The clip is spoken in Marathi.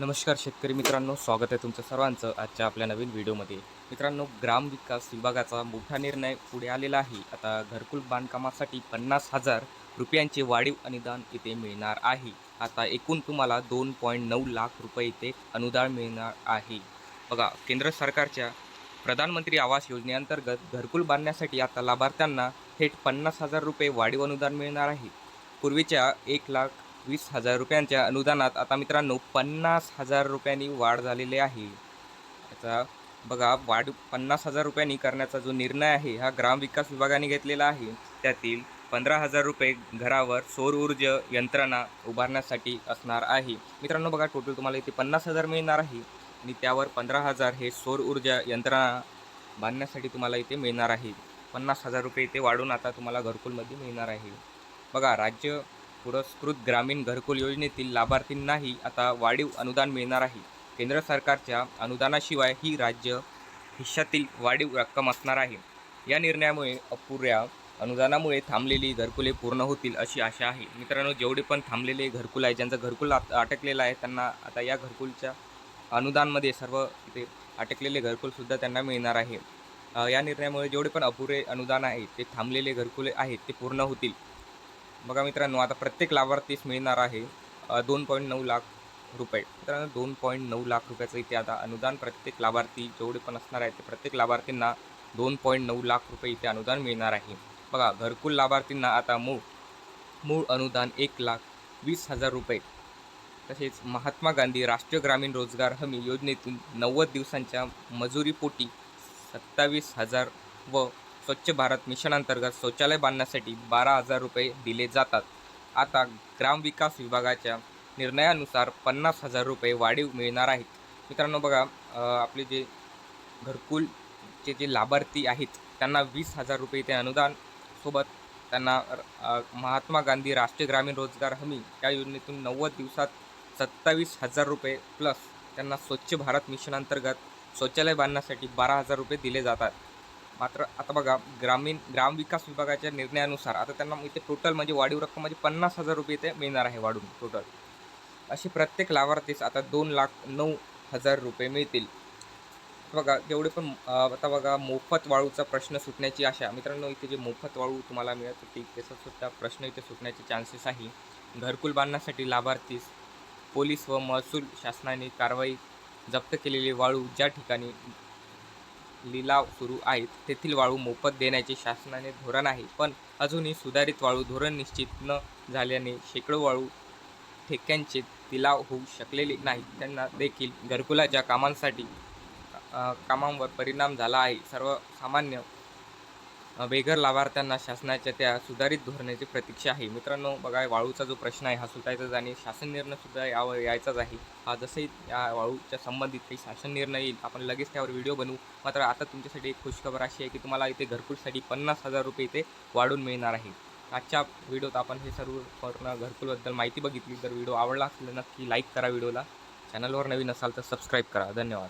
नमस्कार शेतकरी मित्रांनो स्वागत आहे तुमचं सर्वांचं आजच्या आपल्या नवीन व्हिडिओमध्ये. मित्रांनो ग्रामविकास विभागाचा मोठा निर्णय पुढे आलेला आहे. आता घरकुल बांधकामासाठी पन्नास हजार रुपयांचे वाढीव अनुदान इथे मिळणार आहे. आता एकूण तुम्हाला दोन पॉईंट नऊ लाख रुपये इथे अनुदान मिळणार आहे. बघा केंद्र सरकारच्या प्रधानमंत्री आवास योजनेअंतर्गत घरकुल बांधण्यासाठी आता लाभार्थ्यांना थेट पन्नास हजार रुपये वाढीव अनुदान मिळणार आहे. पूर्वीच्या एक लाख वीस हजार रुपयांच्या अनुदानात आता मित्रांनो पन्नास हजार रुपयांनी वाढ झालेली आहे. आता बघा वाढ पन्नास हजार रुपयांनी करण्याचा जो निर्णय आहे हा ग्रामविकास विभागाने घेतलेला आहे. त्यातील पंधरा हजार रुपये घरावर सौर ऊर्जा यंत्रणा उभारण्यासाठी असणार आहे. मित्रांनो बघा टोटल तुम्हाला इथे पन्नास हजार मिळणार आहे आणि त्यावर पंधरा हजार हे सौर ऊर्जा यंत्रणा बांधण्यासाठी तुम्हाला इथे मिळणार आहे. पन्नास हजार रुपये इथे वाढून आता तुम्हाला घरकुलमध्ये मिळणार आहे. बघा राज्य पुरस्कृत ग्रामीण घरकुल योजनेतील लाभार्थींनाही आता वाढीव अनुदान मिळणार आहे. केंद्र सरकारच्या अनुदानाशिवाय ही राज्य हिश्शातील वाढीव रक्कम असणार आहे. या निर्णयामुळे अपुऱ्या अनुदानामुळे थांबलेली घरकुले पूर्ण होतील अशी आशा आहे. मित्रांनो जेवढे पण थांबलेले घरकुल आहे ज्यांचं घरकुल अटकलेलं आहे त्यांना आता या घरकुलच्या अनुदानमध्ये सर्व ते अटकलेले घरकुलसुद्धा त्यांना मिळणार आहे. या निर्णयामुळे जेवढे पण अपुरे अनुदान आहे ते थांबलेले घरकुले आहेत ते पूर्ण होतील. बघा मित्रांनो आता प्रत्येक लाभार्थीस मिळणार आहे दोन पॉईंट नऊ लाख रुपये. मित्रांनो दोन पॉईंट नऊ लाख रुपयाचं इथे आता अनुदान प्रत्येक लाभार्थी जेवढे पण असणार आहे ते प्रत्येक लाभार्थींना दोन पॉईंट नऊ लाख रुपये इथे अनुदान मिळणार आहे. बघा घरकुल लाभार्थींना आता मूळ मूळ अनुदान एक लाख वीस हजार रुपये. तसेच महात्मा गांधी राष्ट्रीय ग्रामीण रोजगार हमी योजनेतून नव्वद दिवसांच्या मजुरीपोटी सत्तावीस हजार व स्वच्छ भारत मिशन अंतर्गत शौचालय बांधण्यासाठी बारा हजार रुपये दिले जातात. आता ग्रामविकास विभागाच्या निर्णयानुसार पन्नास हजार रुपये वाढीव मिळणार आहेत. मित्रांनो बघा आपले जे घरकुलचे जे लाभार्थी आहेत त्यांना वीस हजार रुपये ते अनुदान सोबत त्यांना महात्मा गांधी राष्ट्रीय ग्रामीण रोजगार हमी या योजनेतून नव्वद दिवसात सत्तावीस हजार रुपये प्लस त्यांना स्वच्छ भारत मिशन अंतर्गत शौचालय बांधण्यासाठी बारा हजार रुपये दिले जातात. मात्र आता बघा ग्रामीण ग्रामविकास विभागाच्या निर्णयानुसार आता त्यांना इथे टोटल म्हणजे वाढीव रक्कम म्हणजे पन्नास हजार रुपये इथे मिळणार आहे वाढून टोटल असे प्रत्येक लाभार्थीस आता दोन लाख नऊ हजार रुपये मिळतील. बघा जेवढे पण आता बघा मोफत वाळूचा प्रश्न सुटण्याची आशा मित्रांनो इथे जे मोफत वाळू तुम्हाला मिळत होती त्याचा सुद्धा प्रश्न इथे सुटण्याचे चान्सेस आहे. घरकुल बांधण्यासाठी लाभार्थीस पोलीस व महसूल शासनाने कारवाई जप्त केलेली वाळू ज्या ठिकाणी लिलाव सुरू आहेत. तेथील वाळू मोफत देण्याचे शासनाने धोरण आहे. पण अजूनही सुधारित वाळू धोरण निश्चित न झाल्याने शेकडो वाळू ठेक्यांचे लिलाव होऊ शकलेले नाही त्यांना देखील घरकुलाच्या कामांसाठी कामांवर परिणाम झाला आहे. सर्वसामान्य बेघर लाभार्थ्यांना शासनाच्या त्या सुधारित धोरणाची प्रतीक्षा आहे. मित्रांनो बघा वाळूचा जो प्रश्न आहे हा सुटायचाच आणि शासन निर्णय सुद्धा यावर यायचाच आहे. हा जसंही या वाळूच्या संबंधित काही शासन निर्णय येईल आपण लगेच त्यावर व्हिडिओ बनवू. मात्र आता तुमच्यासाठी एक खुशखबर अशी आहे की तुम्हाला इथे घरकुलसाठी पन्नास हजार रुपये इथे वाढून मिळणार आहे. आजच्या व्हिडिओत आपण हे सर्व पूर्ण घरकुलबद्दल माहिती बघितली. तर व्हिडिओ आवडला असेल नक्की लाईक करा व्हिडिओला. चॅनलवर नवीन असाल तर सबस्क्राईब करा. धन्यवाद.